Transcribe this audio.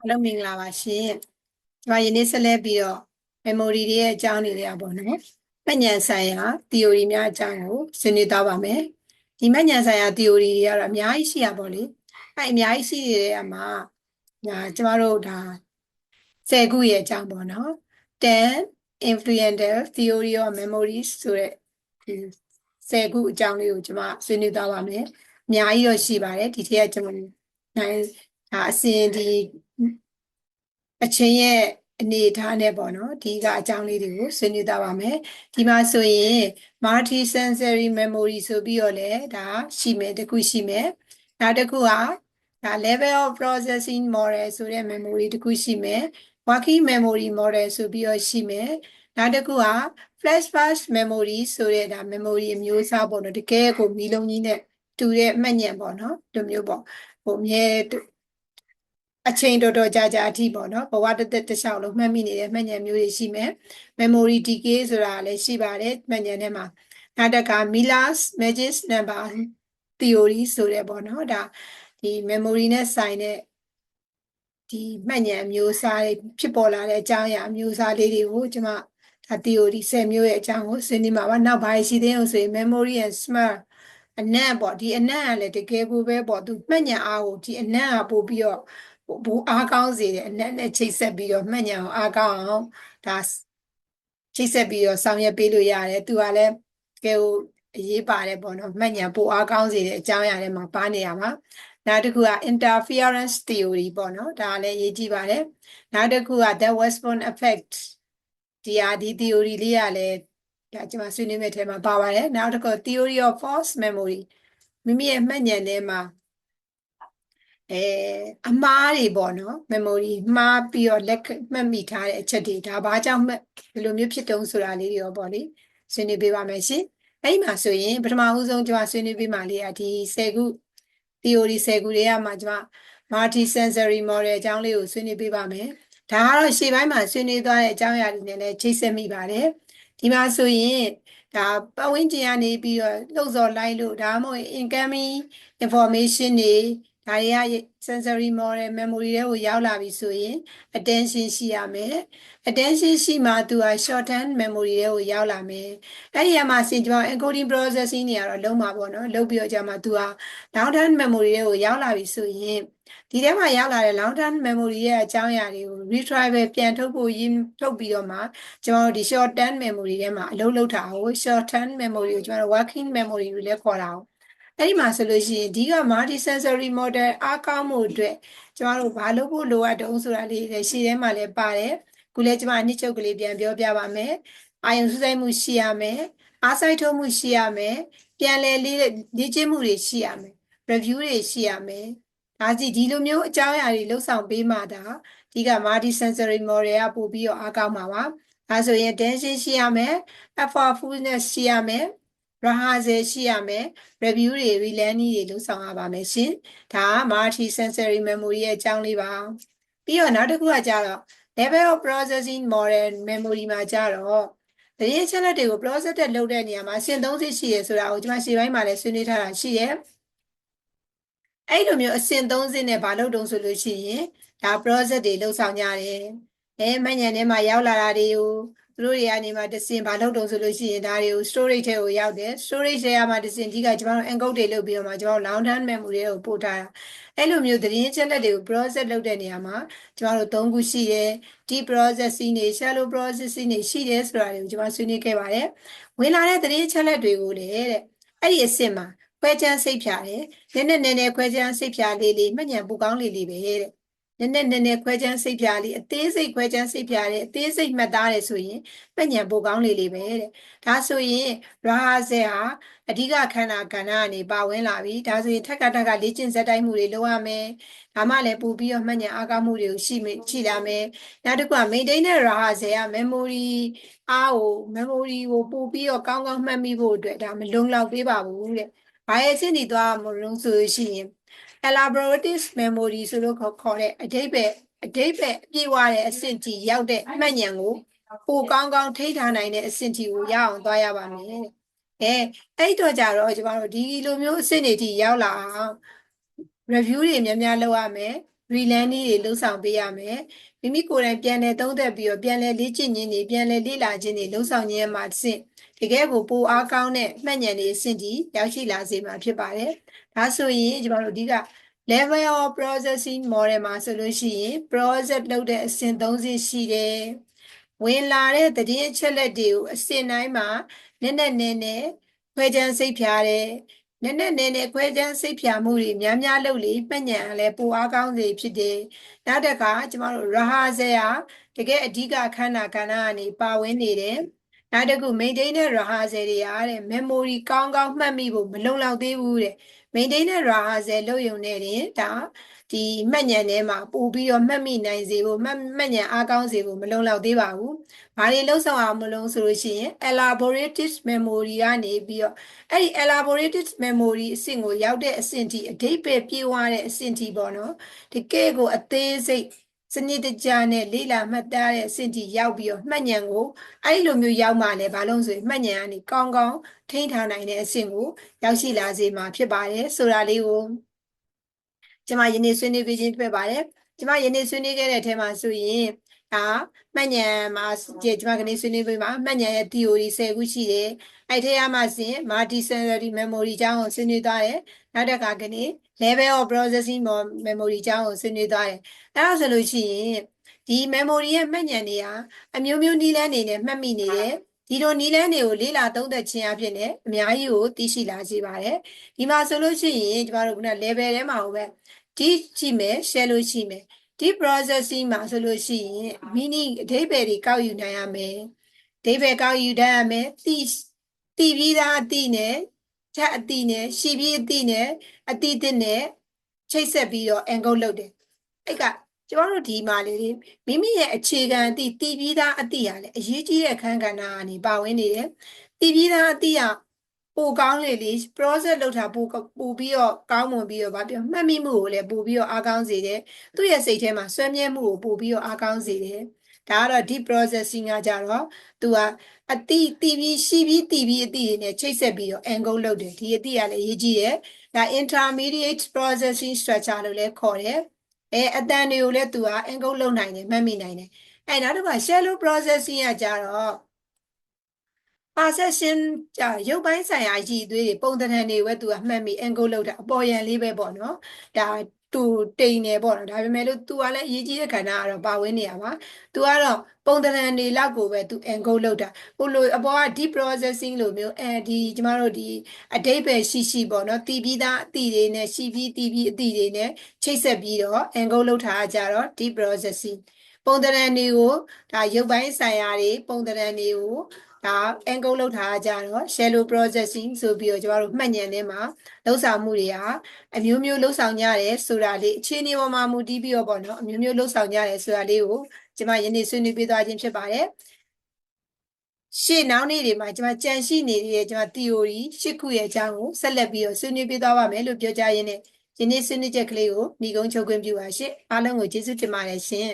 အားလုံးမင်္ဂလာပါရှင်ကျွန်မယနေ့ဆက်လက်ပြီးတော့ memory တွေရဲ့အကြောင်းတွေတွေကပေါ့နော်မှတ်ဉာဏ်ဆိုင်ရာ theory များအကြောင်းကိုဆွေးနွေးသွားပါမယ်ဒီမှတ်ဉာဏ်ဆိုင်ရာ theory တွေကတော့အများကြီးရှိရပါလေအဲအများကြီးရှိနေတဲ့အမှာညာကျမတို့ဒါဆယ်ခုရဲ့အကြောင်းပေါ့နော်10 influential theory of memories ဆိုတဲ့ဒီဆယ်ခုအကြောင်းလေးကိုကျမဆွေးနွေးသွားပါမယ်အများကြီးတော့ရှိပါတယ်ဒီထက်ကကျွန်တော်နိုင်ဒါအစဉ်ဒီ အချင်းရဲ့အနေအထားနဲ့ပေါ့နော်ဒီကအကြောင်းလေးတွေကိုဆွေးနွေးသွားပါမယ်ဒီမှာဆိုရင် multi sensory memory ဆိုပြီးတော့လည်းဒါရှိမယ်တစ်ခုရှိမယ်နောက်တစ်ခုကဒါ level of processing model ဆိုတဲ့ memory တစ်ခုရှိမယ် working memory model ဆိုပြီးတော့ရှိမယ်နောက်တစ်ခုက flash flash memory ဆိုတဲ့ဒါ memory အမျိုးအစားပေါ့နော်တကယ်ကိုမီးလုံးကြီးနဲ့တူတဲ့အမှတ်ဉာဏ်ပေါ့နော်ဒီမျိုးပေါ့ဟိုမြဲ အချိန်တော်တော်ကြာကြာအထိပေါ့နော်ဘဝတစ်သက်တစ်လျှောက်လုံးမှတ်မိနေတဲ့မှတ်ဉာဏ်မျိုးတွေရှိမယ် memory decay ဆိုတာလည်းရှိပါတယ်မှတ်ဉာဏ်ထဲမှာနောက်တစ်ခါ Miller's magic number theory ဆိုတဲ့ပေါ့နော်ဒါဒီ memory နဲ့ဆိုင်တဲ့ဒီမှတ်ဉာဏ်အမျိုးအစားတွေဖြစ်ပေါ်လာတဲ့အကြောင်းအရာအမျိုးအစားလေးတွေကိုကျွန်မဒါ theory 10မျိုးရဲ့အကြောင်းကိုဆွေးနွေးမှာပါနောက်ဘာရှိသေးအောင်ဆိုရင် memory and smart အနံ့ပေါ့ဒီအနံ့ကလည်းတကယ်ကိုပဲပေါ့သူမှတ်ဉာဏ်အားကိုဒီအနံ့ကပို့ပြီးတော့ ဘူအားကောင်းစေတယ်အနက်နဲ့ချိတ်ဆက်ပြီးတော့မှတ်ဉာဏ်အောင်အားကောင်းအောင်ဒါချိတ်ဆက်ပြီးတော့ဆောင်ရွက်ပေးလို့ရတယ်သူကလည်းတကယ်ကိုအရေးပါတယ်ပေါ့နော်မှတ်ဉာဏ်ပိုအားကောင်းစေတဲ့အကြောင်းအရာတွေမှာပါနေရမှာနောက်တစ်ခုက interference theory ပေါ့နော်ဒါလည်းအရေးကြီးပါတယ်နောက်တစ်ခုက the Westphal effect ဒီဟာဒီ theory လေးကလည်းဒါကျွန်မဆွေးနွေးမယ့်ထဲမှာပါပါတယ်နောက်တစ်ခု theory of false memory မိမိရဲ့မှတ်ဉာဏ်ထဲမှာ အဲအမားတွေပေါ့နော် memory မှားပြီးတော့လက်မှတ်မိထားတဲ့အချက်တွေဒါဘာကြောင့်မှဒီလိုမျိုးဖြစ်တုံးဆိုတာလေးတွေရောပေါ့လေဆွေးနွေးပေးပါမယ်ရှင်အဲ့ဒီမှာဆိုရင်ပထမဦးဆုံးကျွန်မဆွေးနွေးပေးမှလေးကဒီ10ခု theory 10ခုတွေကမှကျွန်မ multi sensory model အကြောင်းလေးကိုဆွေးနွေးပေးပါမယ်ဒါကတော့ရှေ့ပိုင်းမှာဆွေးနွေးသွားတဲ့အကြောင်းအရာတွေနဲ့လည်းချိတ်ဆက်မိပါတယ်ဒီမှာဆိုရင်ဒါပတ်ဝန်းကျင်ကနေပြီးတော့လှုပ်စော်လိုက်လို့ဒါမှမဟုတ် incoming information တွေ ဒါတွေက sensory model memory တွေကိုရောက်လာပြီဆိုရင် attention ရှိရမယ် attention ရှိမှသူက short term memory တွေကိုရောက်လာမယ်အဲ့ဒီမှာစင်ကျွန်တော် encoding processing တွေကတော့လုံးမှာပေါ့နော်လုံးပြီးတော့ကြာမှသူက long term memory တွေကိုရောက်လာပြီဆိုရင်ဒီထဲမှာရောက်လာတဲ့ long term memory ရဲ့အကြောင်းအရာတွေကို retrieval ပြန်ထုတ်ဖို့ရင်းထုတ်ပြီးတော့မှကျွန်တော်တို့ဒီ short term memory ထဲမှာအလုပ်လုပ်တာကို short term memory ကိုကျွန်တော်တို့ working memory လို့လည်းခေါ်တာကို အဲ့ဒီမှာဆိုလို့ရှိရင်ဒီက multi sensory model အားကောင်းမှုအတွက်ကျမတို့ဘာလုပ်ဖို့လိုအပ်တုံးဆိုတာလေးလည်းရှေ့ထဲမှာလည်းပါတယ်ခုလည်းကျမအနှစ်ချုပ်ကလေးပြန်ပြောပြပါမယ်အာယုံစူးစိုက်မှုရှိရမယ်အားစိုက်ထုတ်မှုရှိရမယ်ပြန်လည်လေးလေ့ကျင့်မှုတွေရှိရမယ် review တွေရှိရမယ်ဒါစီဒီလိုမျိုးအကြောင်းအရာတွေလှုပ်ဆောင်ပေးမှဒါဒီက multi sensory model ကပို့ပြီးတော့အားကောင်းမှာပါဒါဆိုရင် tension ရှိရမယ် effortfulness ရှိရမယ် rehearsal ရှိရမယ် review တွေ relearning တွေလုပ်ဆောင်ရပါမယ်ရှင်ဒါက multi sensory memory ရဲ့အကြောင်းလေးပါပြီးတော့နောက်တစ်ခုကကြတော့ level of processing model memory မှာကြတော့တရေချက်လက်တွေကို process တက်လုပ်တဲ့နေရာမှာအဆင့်30ရှိရဆိုတာကိုကျွန်မရှေ့ပိုင်းမှာလည်းဆွေးနွေးထားတာရှိရဲ့အဲ့လိုမျိုးအဆင့်30နဲ့ဘာလုပ်တုံးဆိုလို့ရှိရင်ဒါ process တွေလုပ်ဆောင်ကြတယ်အဲမညံထဲမှာရောက်လာတာတွေကို သူတို့တွေကနေမှတစင်ဘာလုပ်တုံးဆိုလို့ရှိရင်ဒါတွေကို storage ထဲကိုရောက်တယ် storage ထဲမှာတစင်ဒီကကျွန်တော်တို့ encode တွေလုပ်ပြီးတော့မှကျွန်တော်တို့ long term memory တွေကိုပို့ထားတာအဲ့လိုမျိုးသတင်းချက်လက်တွေကို process လုပ်တဲ့နေရာမှာကျွန်တော်တို့၃ခုရှိတယ် deep processing တွေ shallow processing တွေရှိတယ်ဆိုတာတွေကိုကျွန်တော်ဆွေးနွေးခဲ့ပါတယ်ဝင်လာတဲ့သတင်းချက်လက်တွေကိုလေတဲ့အဲ့ဒီအဆင့်မှာခွဲချမ်းစိတ်ဖြာတယ်နည်းနည်းနည်းနည်းခွဲချမ်းစိတ်ဖြာလေးလေးမှတ်ဉာဏ်ပူကောင်းလေးလေးပဲတဲ့ နည်းနည်းနည်းနည်းခွဲချမ်းစိတ်ဖြာလေးအသေးစိတ်ခွဲချမ်းစိတ်ဖြာတယ်အသေးစိတ်မှတ်သားတယ်ဆိုရင်ပညာပိုကောင်းလေးလေးပဲတဲ့ဒါဆိုရင်ရာဟာဇေဟာအဓိကခန္ဓာကဏ္ဍကနေပါဝင်လာပြီဒါဆိုရင်ထက်ကထက်ကလေ့ကျင့်စက်တိုင်းမှုတွေလုပ်ရမယ်ဒါမှလည်းပို့ပြီးတော့မှတ်ဉာဏ်အားကောင်းမှုတွေကိုရှိရှိလာမယ်နောက်တစ်ခုက maintain တဲ့ရာဟာဇေက memory အားကို memory ကိုပို့ပြီးတော့ကောင်းကောင်းမှတ်မိဖို့အတွက်ဒါမလုံလောက်သေးပါဘူးတဲ့ဘာရဲ့အဆင့်ဒီသွားမလို့ဆိုလို့ရှိရင် elaborative memory ဆိုလို့ခေါ်ခေါ်တဲ့အဓိပ္ပာယ်အဓိပ္ပာယ်အပြည့်ဝတဲ့အဆင့်ကြီးရောက်တဲ့အမှတ်ဉာဏ်ကိုပိုကောင်းကောင်းထိထားနိုင်တဲ့အဆင့်ကြီးကိုရအောင်သွားရပါမယ်။အဲအဲ့တော့ကြတော့ကျမတို့ဒီလိုမျိုးအဆင့်တွေထိရောက်လာအောင် review တွေများများလုပ်ရမယ် relearning တွေလှုပ်ဆောင်ပေးရမယ်မိမိကိုယ်တိုင်ပြန်လည်သုံးသပ်ပြီးတော့ပြန်လည်လေ့ကျင့်ခြင်းတွေပြန်လည်လေ့လာခြင်းတွေလှုပ်ဆောင်ခြင်းမှာတစ်ဆင့်တကယ်ကိုပိုအားကောင်းတဲ့မှတ်ဉာဏ်တွေအဆင့်ကြီးရောက်ရှိလာစေမှာဖြစ်ပါတယ်ဒါဆိုရင်ကျွန်တော်တို့အဓိက level of processing model မှာဆိုလို့ရှိရင် process လုပ်တဲ့အဆင့်၃ဆင့်ရှိတယ်ဝင်လာတဲ့သတင်းအချက်လက်တွေကိုအဆင့်တိုင်းမှာနည်းနည်းနည်းနည်းခွဲခြမ်းစိတ်ဖြာတယ် နည်းနည်းနည်းနည်းခွဲခြမ်းစိတ်ဖြာမှုတွေများများလုပ်လေမှတ်ဉာဏ်ကလည်းပိုအားကောင်းစေဖြစ်တယ်နောက်တစ်ခါကျမတို့ရဟာဇေယတကယ်အဓိကခန္ဓာကဏ္ဍကနေပါဝင်နေတယ်နောက်တစ်ခု maintain တဲ့ rehearsal တွေအားတဲ့ memory ကောင်းကောင်းမှတ်မိဖို့မလုံလောက်သေးဘူးတဲ့ maintain တဲ့ rehearsal လုပ်ရုံနဲ့တင်ဒါ ဒီမှတ်ဉာဏ်ထဲမှာပို့ပြီးတော့မှတ်မိနိုင်စေဖို့မှတ်မှတ်ဉာဏ်အားကောင်းစေဖို့မလုံလောက်သေးပါဘူး။ဘာတွေလှုပ်ဆောင်အောင်မလို့ဆိုလို့ရှိရင် elaborative memory ကနေပြီးတော့အဲ့ဒီ elaborative memory အဆင့်ကိုရောက်တဲ့အဆင့်ထိအဓိပ္ပာယ်ပြေဝတဲ့အဆင့်ထိပေါ့နော်။ဒီကဲကိုအသေးစိတ်စနစ်တကျနဲ့လေ့လာမှတ်သားတဲ့အဆင့်ထိရောက်ပြီးတော့မှတ်ဉာဏ်ကိုအဲ့လိုမျိုးရောက်မှလည်းဘာလို့ဆိုရင်မှတ်ဉာဏ်ကနေကောင်းကောင်းထိန်းထားနိုင်တဲ့အဆင့်ကိုရောက်ရှိလာစေမှာဖြစ်ပါတယ်ဆိုတာလေးကို ကျွန်မယနေ့ဆွေးနွေးပေးခြင်းဖြစ်ပါတယ်ကျွန်မယနေ့ဆွေးနွေးခဲ့တဲ့အထက်မှာဆိုရင်ဒါမှတ်ဉာဏ်မှာကျွန်မကနေဆွေးနွေးပေးမှာမှတ်ဉာဏ်ရဲ့ theory 10ခုရှိတယ်အဲ့ထဲမှာဆိုရင် multisensory memory အကြောင်းကိုဆွေးနွေးသွားတယ်နောက်တစ်ခါကနေ level of processing memory အကြောင်းကိုဆွေးနွေးသွားတယ်အဲ့ဒါဆိုလို့ရှိရင်ဒီ memory ရဲ့မှတ်ဉာဏ်တွေဟာအမျိုးမျိုးနည်းလမ်းတွေနဲ့မှတ်မိနေတယ် ဒီလိုနီလန်းတွေကိုလေ့လာသုံးသပ်ခြင်းအဖြစ်နဲ့အများကြီးကိုသိရှိလာစေပါတယ်ဒီမှာဆိုလို့ရှိရင်ကျမတို့က level ထဲမှာဟိုပဲဒီကြည့်မယ် share လို့ရှိမယ်ဒီ processing မှာဆိုလို့ရှိရင် mini အဓိပ္ပာယ်တွေကောက်ယူနိုင်ရမယ်အဓိပ္ပာယ်ကောက်ယူတတ်ရမယ်သိသိပြီးသားအသိနဲ့ထက်အသိနဲ့ရှိပြီးအသိနဲ့အသိသစ်နဲ့ချိတ်ဆက်ပြီးတော့ encode လုပ်တယ်အဲ့က ကျမတို့ဒီမှာလေမိမိရဲ့အခြေခံအသည့်တည်ပြီးသားအသည့်ဟာလေအရေးကြီးတဲ့အခန်းကဏ္ဍကနေပါဝင်နေတယ်တည်ပြီးသားအသည့်ဟာပိုကောင်းလေလေ process လုပ်တာပိုပိုပြီးတော့ကောင်းမွန်ပြီးတော့ဗာပြောမှတ်မိမှုကိုလည်းပိုပြီးတော့အားကောင်းစေတယ်သူ့ရဲ့စိတ်ထဲမှာဆွဲမြဲမှုကိုပိုပြီးတော့အားကောင်းစေတယ်ဒါကတော့ deep processing ကကြတော့သူကအတိတီးပြီးရှိပြီးတီးပြီးအတိတွေနဲ့ချိတ်ဆက်ပြီးတော့ encode လုပ်တယ်ဒီအတိကလည်းအရေးကြီးတယ်ဒါ intermediate processing structure လို့လည်းခေါ်တယ် အဲအတန်တွေကိုလည်းသူက encode လုပ်နိုင်တယ်မှတ်မိနိုင်တယ်အဲနောက်တစ်ခါ shallow processing ကကြတော့ perception ကြာရုပ်ပိုင်းဆိုင်ရာရည်သွေးတွေပုံသဏ္ဍာန်တွေပဲသူကမှတ်မိ encode လုပ်တာအပေါ်ယံလေးပဲပေါ့နော်ဒါ တူတိန်နေပေါ့နော်ဒါပေမဲ့လို့ तू ကလည်းအရေးကြီးတဲ့ခန္ဓာကတော့ပါဝင်နေရပါ तू ကတော့ပုံသဏ္ဍာန်တွေလောက်ကိုပဲ तू encode လုပ်တာဟိုလိုအပေါ်က deep processing လိုမျိုးအဲဒီကျမတို့ဒီအတိတ်ပဲရှိရှိပေါ့နော်တည်ပြီးသားအသည့်တွေနဲ့ရှိပြီးတည်ပြီးအသည့်တွေနဲ့ချိတ်ဆက်ပြီးတော့ encode လုပ်ထားကြတော့ deep processing ပုံသဏ္ဍာန်တွေကိုဒါရုပ်ပိုင်းဆိုင်ရာတွေပုံသဏ္ဍာန်တွေကို ဒါ encode လုပ်ထားကြတော့ shallow processing ဆိုပြီးတော့ကျမတို့မှတ်ဉာဏ်ထဲမှာလှုပ်ဆောင်မှုတွေဟာအမျိုးမျိုးလှုပ်ဆောင်ကြတယ်ဆိုတာလေးအခြေအနေပေါ်မှာမူတည်ပြီးတော့ပေါ့နော်အမျိုးမျိုးလှုပ်ဆောင်ကြတယ်ဆိုတာလေးကိုကျမယနေ့ဆွေးနွေးပေးသွားခြင်းဖြစ်ပါတယ်ရှေ့နောက်နေ့တွေမှာကျွန်မကြံရှိနေတဲ့ကျွန်မ theory ရှစ်ခုရဲ့အကြောင်းကိုဆက်လက်ပြီးတော့ဆွေးနွေးပေးသွားပါမယ်လို့ပြောကြားရင်းနဲ့ယနေ့ဆွေးနွေးချက်ကလေးကိုညီကုန်းချုပ်ခွင့်ပြုပါရှင့်အားလုံးကိုကျေးဇူးတင်ပါတယ်ရှင်